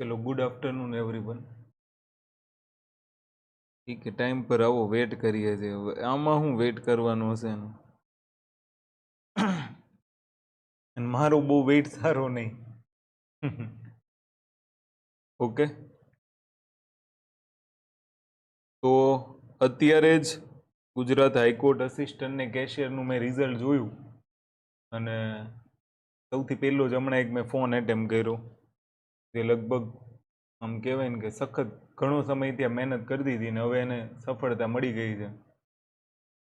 ચલો good afternoon everyone ઠીક છે ટાઈમ પર આવો વેટ કરીએ છીએ. હવે, આમાં હું વેટ કરવાનું હશે અને મારો બહુ વેટ સારો નહીં. ઓકે? તો અત્યારે જ ગુજરાત હાઈકોર્ટ અસિસ્ટન્ટ ને કેશિયરનું મેં રિઝલ્ટ જોયું. અને સૌથી પહેલો જ હમણાં એક મેં ફોન એટેમ્પ કર્યો. જે લગભગ, આમ કહેવાય ને કે સખત ઘણો સમય ત્યાં મહેનત કરી દીધી ને હવે એને સફળતા મળી ગઈ છે.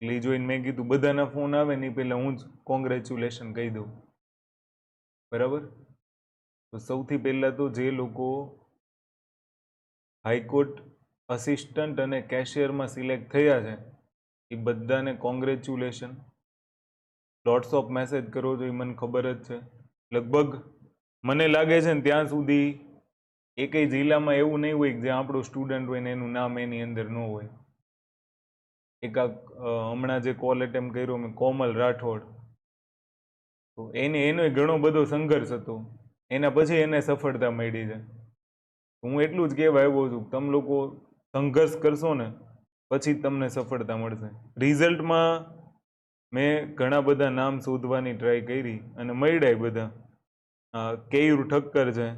એટલે એ જોઈને મેં કીધું, બધાના ફોન આવે ને એ પહેલાં હું જ કોંગ્રેચ્યુલેશન કહી દઉં. બરાબર? તો સૌથી પહેલાં તો જે લોકો હાઈકોર્ટ અસિસ્ટન્ટ અને કેશિયરમાં સિલેક્ટ થયા છે, એ બધાને કોંગ્રેચ્યુલેશન લોટ્સ ઓફ મેસેજ કરો છો એ મને ખબર જ છે. લગભગ મને લાગે છે ને ત્યાં સુધી એકેય જિલ્લામાં એવું નહીં હોય કે જ્યાં આપણો સ્ટુડન્ટ હોય ને એનું નામ એની અંદર ન હોય. એકાક હમણાં જે કોલ એટેમ્પ કર્યો મેં, કોમલ રાઠોડ. તો એને, એનો ઘણો બધો સંઘર્ષ હતો. એના પછી એને સફળતા મળી છે. હું એટલું જ કહેવા આવ્યો છું તમે લોકો સંઘર્ષ કરશો ને, પછી તમને સફળતા મળશે. રિઝલ્ટમાં મેં ઘણા બધા નામ શોધવાની ટ્રાય કરી અને મળ્યા બધા. કેયુર ઠક્કર છે.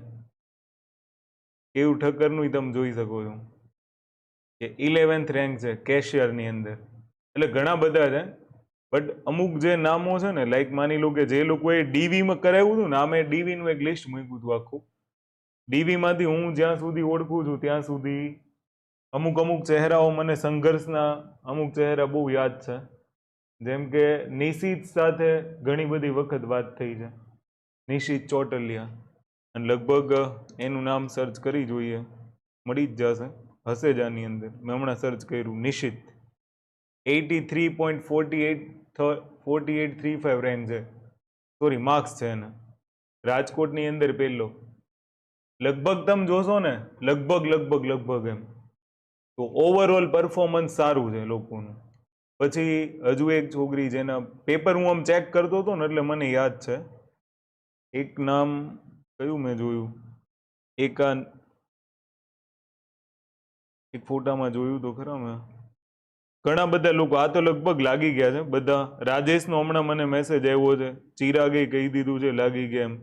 કેયુર ઠક્કરનું તમે જોઈ શકો છો. કે ઇલેવન્થ રેન્ક છે કેશિયરની અંદર. એટલે ઘણા બધા છે. બટ અમુક જે નામો છે ને, લાઈક માની લો કે જે લોકોએ ડીવીમાં કરાવ્યું હતું ને આ મેં ડીવીનું એક લિસ્ટ મૂક્યું હતું આખું. ડીવીમાંથી હું જ્યાં સુધી ઓળખું છું, ત્યાં સુધી અમુક અમુક ચહેરાઓ મને સંઘર્ષના અમુક ચહેરા બહુ યાદ છે. જેમ કે નિશિત સાથે ઘણી બધી વખત વાત થઈ છે. નિશિત ચોટલિયા અને લગભગ એનું નામ સર્ચ કરી જોઈએ. મળી જ જશે. હશે જ આની અંદર. મેં હમણાં સર્ચ કર્યું. Nishit eighty three point forty eight forty eight three five range છે. સોરી માર્ક્સ છે એના. રાજકોટની અંદર પહેલો. લગભગ તમે જોશો ને, લગભગ લગભગ લગભગ એમ. તો ઓવરઓલ પરફોર્મન્સ સારું છે લોકોનું. પછી હજુ એક છોકરી જેના પેપર હું આમ ચેક કરતો હતો ને, એટલે મને યાદ છે. એક નામ કયું મેં જોયું? એક આ એક ફોટામાં જોયું તો ખરા મેં. ઘણા બધા લોકો, આ તો લગભગ લાગી ગયા છે. બધા, રાજેશનો હમણાં મને મેસેજ આવ્યો છે. ચિરાગે કહી દીધું છે, લાગી ગયા એમ.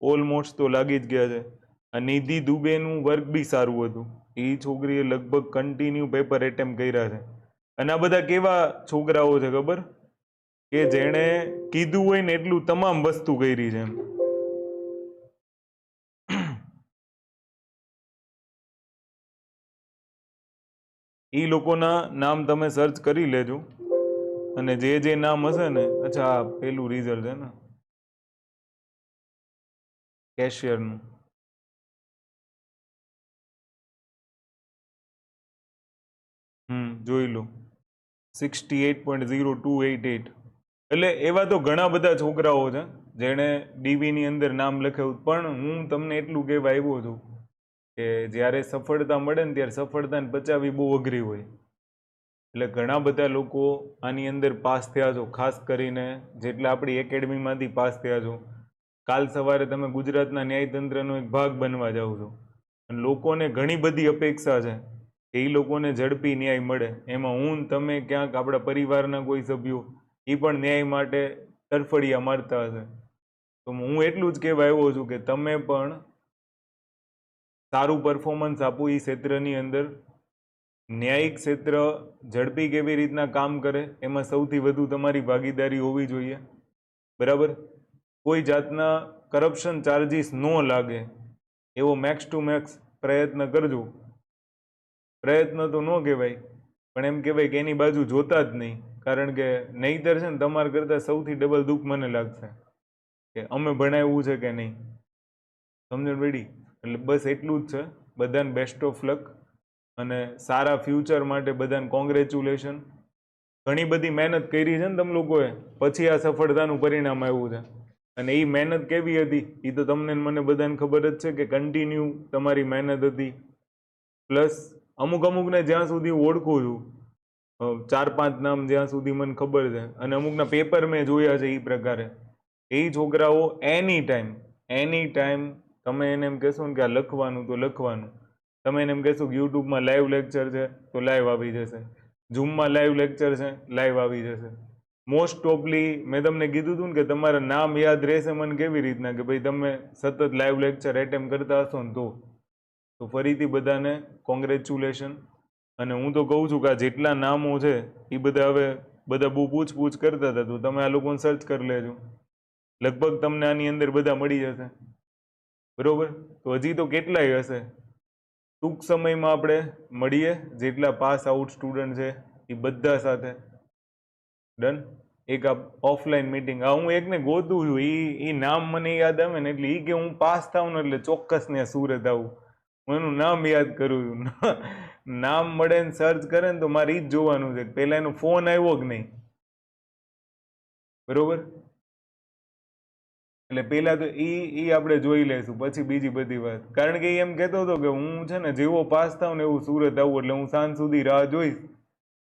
ઓલમોસ્ટ તો લાગી જ ગયા છે. આ નિધિ દુબેનું વર્ક બી સારું હતું. એ છોકરીએ લગભગ કન્ટિન્યુ પેપર એટેમ્પ કર્યા છે. અને આ બધા કેવા છોકરાઓ છે ખબર? કે જેણે કીધું હોય ને એટલું તમામ વસ્તુ કરી છે. એ લોકોના નામ તમે સર્ચ કરી લેજો. અને જે જે નામ હશે ને, અચ્છા પેલું રિઝલ્ટ છે ને. કેશિયરનું હમ, જોઈ લો. Sixty eight point zero two eight eight એટલે એવા તો ઘણા બધા છોકરાઓ છે, જેણે ડીવીની અંદર નામ લખાવ્યું પણ હું તમને એટલું કહેવા આવ્યો છું કે જ્યારે સફળતા મળે ને ત્યારે સફળતાને બચાવવી બહુ અઘરી હોય. એટલે ઘણા બધા લોકો આની અંદર પાસ થયા છો, ખાસ કરીને જેટલા આપણી એકેડમીમાંથી પાસ થયા છો. કાલ સવારે તમે ગુજરાતના ન્યાયતંત્રનો એક ભાગ બનવા જાઓ છો. અને લોકોને ઘણી બધી અપેક્ષા છે એ લોકોને ઝડપી ન્યાય મળે. એમાં હું તમે ક્યાંક આપણા પરિવારના કોઈ સભ્યો એ પણ ન્યાય માટે તરફડિયા મારતા હશે. તો હું એટલું જ કહેવા આવ્યો છું કે તમે પણ સારું પરફોર્મન્સ આપો એ ક્ષેત્રની અંદર. ન્યાયિક ક્ષેત્ર ઝડપી કેવી રીતના કામ કરે, એમાં સૌથી વધુ તમારી ભાગીદારી હોવી જોઈએ. બરાબર? કોઈ જાતના કરપ્શન ચાર્જીસ ન લાગે. એવો મેક્સ ટુ મેક્સ પ્રયત્ન કરજો. પ્રયત્ન તો ન કહેવાય. પણ એમ કહેવાય કે એની બાજુ જોતા જ નહીં. કારણ કે નહીતર છે ને તમારા કરતાં સૌથી ડબલ દુઃખ મને લાગશે કે અમે ભણાવ્યું છે કે નહીં. સમજણ પડી? એટલે બસ એટલું જ છે. બધાને બેસ્ટ ઓફ લક અને સારા ફ્યુચર માટે બધાને કોંગ્રેચ્યુલેશન ઘણી બધી મહેનત કરી છે ને તમે લોકોએ. પછી આ સફળતાનું પરિણામ આવ્યું છે. અને એ મહેનત કેવી હતી? એ તો તમને મને બધાને ખબર જ છે કે કન્ટિન્યુ તમારી મહેનત હતી. પ્લસ અમુક અમુકને જ્યાં સુધી ઓળખું છું ચાર પાંચ નામ જ્યાં સુધી મને ખબર છે, અને અમુકના પેપર મેં જોયા છે એ પ્રકારે. એ છોકરાઓ એની ટાઈમ એની ટાઈમ તમે એને એમ કહેશો ને કે આ લખવાનું તો લખવાનું. તમે એને એમ કહેશો કે યુટ્યુબમાં લાઈવ લેક્ચર છે તો લાઈવ આવી જશે. ઝૂમમાં લાઈવ લેક્ચર છે લાઈવ આવી જશે. મોસ્ટ ઓફલી મેં તમને કીધું હતું ને કે તમારા નામ યાદ રહેશે મને કેવી રીતના કે ભાઈ તમે સતત લાઈવ લેક્ચર એટેમ્પ કરતા હશો ને તો. તો ફરીથી બધાને કોંગ્રેચ્યુલેશન અને હું તો કહું છું કે આ જેટલા નામો છે, એ બધા હવે બધા બહુ પૂછપૂછ કરતા હતા, તો તમે આ લોકોને સર્ચ કરી લેજો. લગભગ તમને આની અંદર બધા મળી જશે. બરોબર? તો હજી તો કેટલાય હશે? ટૂંક સમયમાં આપણે મળીએ. જેટલા પાસ આઉટ સ્ટુડન્ટ છે, એ બધા સાથે. ડન એક આ ઓફલાઈન મીટિંગ આ હું એકને ગોતું છું એ એ નામ મને યાદ આવે ને એટલે એ કે હું પાસ થાઉં ને એટલે ચોક્કસ ને સુરત આવું. હું એનું નામ યાદ કરું છું. નામ મળે ને સર્ચ કરે ને તો મારે એ જ જોવાનું છે. પહેલાં એનો ફોન આવ્યો કે નહીં? બરોબર? એટલે પેલા તો એ એ આપણે જોઈ લઈશું. પછી બીજી બધી વાત. કારણ કે એ એમ કહેતો હતો કે હું છે ને જેવો પાસ થાવ ને એવું સુરત આવું, એટલે હું સાંજ સુધી રાહ જોઈશ.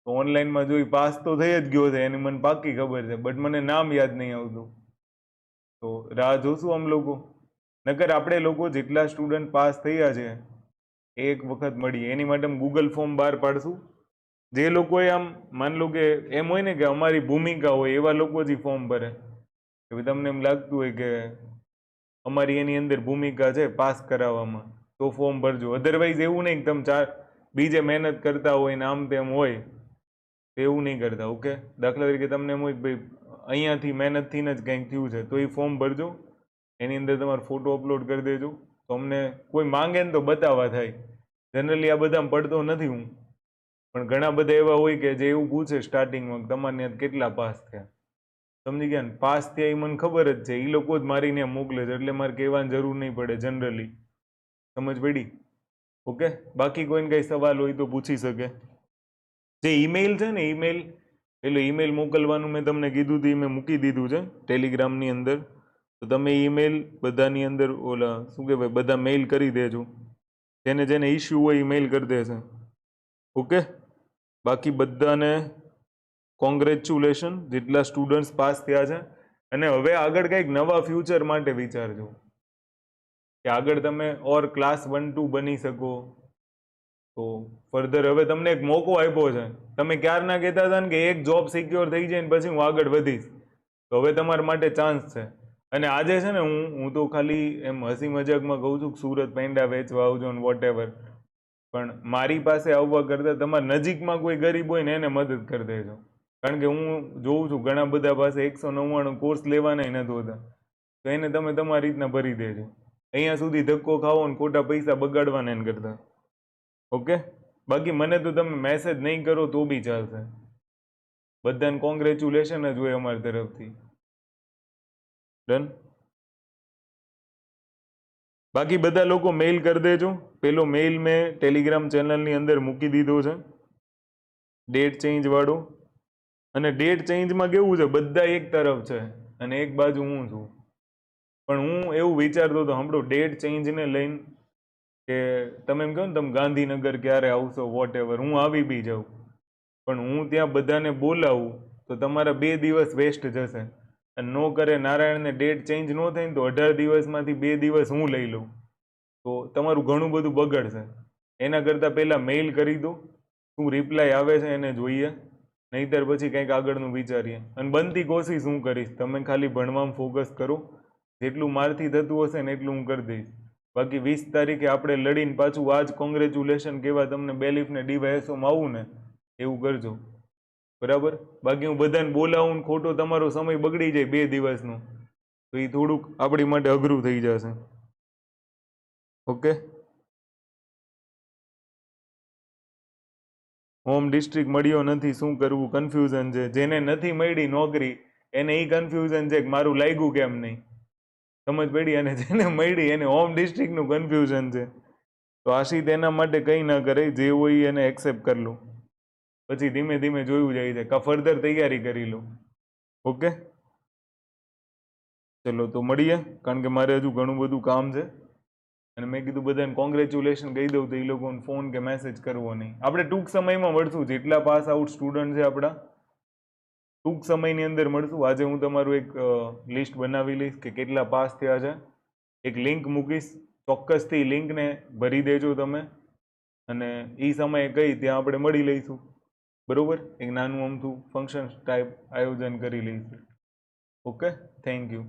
તો ઓનલાઈનમાં જોઈ પાસ તો થઈ જ ગયો છે. એની મને પાકી ખબર છે. બટ મને નામ યાદ નહીં આવતું. તો રાહ જોશું આમ લોકો. નકર આપણે લોકો જેટલા સ્ટુડન્ટ પાસ થયા છે એક વખત મળીએ એની માટે ગૂગલ ફોર્મ બહાર પાડશું. જે લોકોએ આમ માન લો કે એમ હોય ને કે અમારી ભૂમિકા હોય, એવા લોકો જ ફોર્મ ભરે. કે તમને એમ લાગતું હોય કે અમારી એની અંદર ભૂમિકા છે પાસ કરાવવામાં, તો ફોર્મ ભરજો. અધરવાઇઝ એવું નહીં કે તમે ચાર બીજે મહેનત કરતા હોય ને આમ તેમ હોય એવું નહીં કરતા ઓકે દાખલા તરીકે તમને એમ હોય કે ભાઈ અહીંયાથી મહેનતથી જ કંઈક થયું છે, તો એ ફોર્મ ભરજો. એની અંદર તમારો ફોટો અપલોડ કરી દેજો. તો અમને કોઈ માંગે ને તો બતાવવા થાય. જનરલી આ બધામાં પડતો નથી હું. પણ ઘણા બધા એવા હોય કે જે એવું પૂછે સ્ટાર્ટિંગમાં તમારે કેટલા પાસ થયા. સમજી ગયા ને? પાસ થયા એ મને ખબર જ છે. એ લોકો જ મારીને મોકલે છે. એટલે મારે કહેવાની જરૂર નહીં પડે જનરલી સમજ પડી? ઓકે? બાકી કોઈને કંઈ સવાલ હોય તો પૂછી શકે. જે ઈમેલ છે ને ઈમેલ એટલે ઈમેલ મોકલવાનું મેં તમને કીધું હતું મેં મૂકી દીધું છે ટેલિગ્રામની અંદર. તો તમે ઈમેલ બધાની અંદર ઓલા, શું કહેવાય, બધા મેઇલ કરી દેજો. જેને જેને ઇશ્યુ હોય એ મેઇલ કરી દેશે. ઓકે? બાકી બધાને કોંગ્રેચ્યુલેશન જેટલા સ્ટુડન્ટ્સ પાસ થયા છે. અને હવે આગળ કંઈક નવા ફ્યુચર માટે વિચારજો. કે આગળ તમે ઓર ક્લાસ વન ટુ બની શકો. તો ફર્ધર હવે તમને એક મોકો આપ્યો છે. તમે ક્યારના કહેતા હતા ને કે એક જોબ સિક્યોર થઈ જાય ને પછી હું આગળ વધીશ. તો હવે તમારા માટે ચાન્સ છે. અને આજે છે ને હું હું તો ખાલી એમ હસી મજાકમાં કહું છું કે સુરત પેંડા વેચવા આવજો ને વોટ પણ મારી પાસે આવવા કરતાં તમારા નજીકમાં કોઈ ગરીબ હોય ને એને મદદ કરી દેજો. કારણ કે હું જોઉં છું ઘણા બધા પાસે એકસો નવ્વાણું કોર્સ લેવાના નથી હોતા. તો એને તમે તમારી રીતના ભરી દેજો. અહીંયા સુધી ધક્કો ખાવો ને ખોટા પૈસા બગાડવાના એને કરતા. ઓકે? બાકી મને તો તમે મેસેજ નહીં કરો તો બી ચાલશે. બધાને કોંગ્રેચ્યુલેશન જ હોય અમારી તરફથી. ડન? બાકી બધા લોકો મેઇલ કરી દેજો. પેલો મેઇલ મેં ટેલિગ્રામ ચેનલની અંદર મૂકી દીધો છે. ડેટ ચેન્જવાળો અને ડેટ ચેન્જમાં કેવું છે? બધા એક તરફ છે. અને એક બાજુ હું છું. પણ હું એવું વિચારતો હતો, હમણાં ડેટ ચેન્જને લઈને કે તમે એમ કહો ને, તમે ગાંધીનગર ક્યારે આવશો? વોટ એવર હું આવી બી જાઉં. પણ હું ત્યાં બધાને બોલાવું તો તમારા બે દિવસ વેસ્ટ જશે. અને નો કરે, નારાયણને ડેટ ચેન્જ ન થાય ને તો અઢાર દિવસમાંથી બે દિવસ હું લઈ લઉં. તો તમારું ઘણું બધું બગડશે. એના કરતાં પહેલાં મેઇલ કરી દો. શું રિપ્લાય આવે છે એને જોઈએ. નહીતર પછી કંઈક આગળનું વિચારીએ. અને બનતી કોશિશ હું કરીશ. તમે ખાલી ભણવામાં ફોકસ કરો. જેટલું મારથી થતું હશે ને એટલું હું કરી દઈશ. બાકી વીસ તારીખે આપણે લડીને પાછું આજ કોંગ્રેચ્યુલેશન કહેવા તમને બેલીફને ડીવાયએસઓમાં આવું ને, એવું કરજો. બરાબર? બાકી હું બધાને બોલાવું ખોટો તમારો સમય બગડી જાય બે દિવસનો. તો એ થોડુંક આપણી માટે અઘરું થઈ જશે. ઓકે? હોમ ડિસ્ટ્રિક્ટ મળ્યો નથી, શું કરવું? કન્ફ્યુઝન છે. જેને નથી મળી નોકરી, એને એ કન્ફ્યુઝન છે કે મારું લાગ્યું કેમ નહીં? સમજ પડી? અને જેને મળી એને હોમ ડિસ્ટ્રિક્ટનું કન્ફ્યુઝન છે. તો આશી એના માટે કંઈ ના કરે, જે હોય એને એક્સેપ્ટ કરી લો. પછી ધીમે ધીમે જોયું જાય છે. કા ફર્ધર તૈયારી કરી લો ઓકે ચલો, તો મળીએ, કારણ કે મારે હજુ ઘણું બધું કામ છે. અને મેં કીધું બધાને કોંગ્રેચ્યુલેશન કહી દઉં તો એ લોકોને ફોન કે મેસેજ કરવો નહીં. આપણે ટૂંક સમયમાં મળશું. જેટલા પાસ આઉટ સ્ટુડન્ટ છે આપણા, ટૂંક સમયની અંદર મળશું. આજે હું તમારું એક લિસ્ટ બનાવી લઈશ કે કેટલા પાસ થયા છે. એક લિંક મૂકીશ. ચોક્કસથી લિંકને ભરી દેજો તમે. અને એ સમયે કઈ ત્યાં આપણે મળી લઈશું. બરોબર? એક નાનું અમથું ફંક્શન ટાઈપ આયોજન કરી લઈશું. Okay thank you